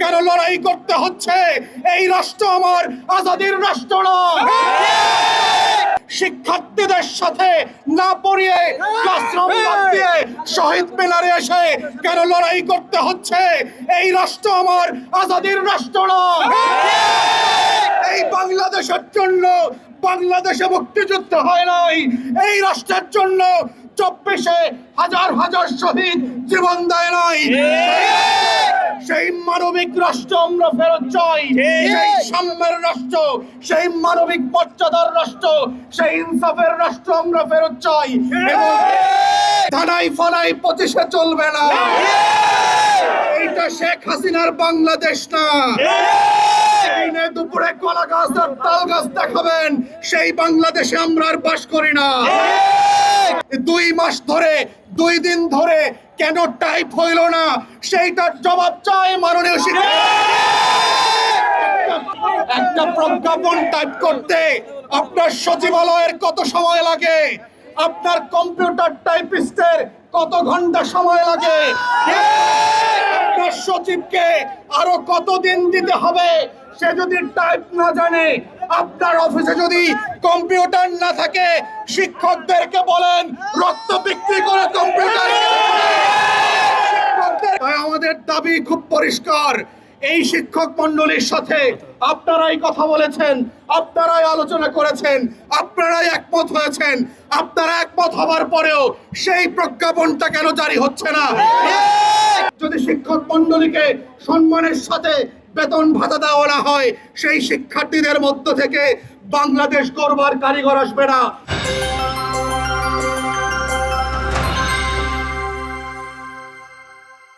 কেন লড়াই করতে হচ্ছে। এই রাষ্ট্র আমার আজাদির রাষ্ট্র নয়। শিক্ষার্থীদের সাথে না পড়িয়ে ক্লাসরুম দিয়ে শহীদ মিনারে এসে কেন লড়াই করতে হচ্ছে এই রাষ্ট্র আমার আজাদির রাষ্ট্র নয়। এই বাংলাদেশের জন্য বাংলাদেশে মুক্তিযুদ্ধ হয় নাই। এই রাষ্ট্রের জন্য চব্বিশে হাজার হাজার শহীদ জীবন দেয় নাই। সেই মানবিক রাষ্ট্র আমরা ফেরত চাই। সেই সাম্যের রাষ্ট্র সেই মানবিক মর্যাদার রাষ্ট্র সেই ইনসাফের রাষ্ট্র আমরা ফেরত চাই। এবং থানাই ফানাই পঁচিশে চলবে না। এইটা শেখ হাসিনার বাংলাদেশ না। দিনে দুপুরে কলা গাছ আর তাল গাছ দেখাবেন সেই বাংলাদেশে আমরা আর বাস করি না। দুই মাস ধরে দুই দিন ধরে কেন টাইপ হইল না? সেইটার জবাব চাই মাননীয় শিক্ষা একটা প্রজ্ঞাপন টাইপ করতে আপনার সচিবালয়ের কত সময় লাগে? আপনার কম্পিউটার টাইপিস্টের কত ঘণ্টা সময় লাগে? আপনার সচিবকে আরও কত দিন দিতে হবে? সে যদি টাইপ না জানে, আপনার অফিসে যদি কম্পিউটার না থাকে, শিক্ষকদেরকে বলেন, রক্ত বিক্রি করে দাবি খুব পরিষ্কার। এই শিক্ষক মন্ডলীর সাথে আপনারাই কথা বলেছেন, আপনারাই আলোচনা করেছেন, আপনারাই একমত হয়েছেন। আপনারা একমত হবার পরেও সেই প্রজ্ঞাপনটা কেন জারি হচ্ছে না? যদি শিক্ষক মন্ডলীকে সম্মানের সাথে বেতন ভাতা দেওয়া না হয়, সেই শিক্ষার্থীদের মধ্য থেকে বাংলাদেশ করবার কারিগর আসবে না।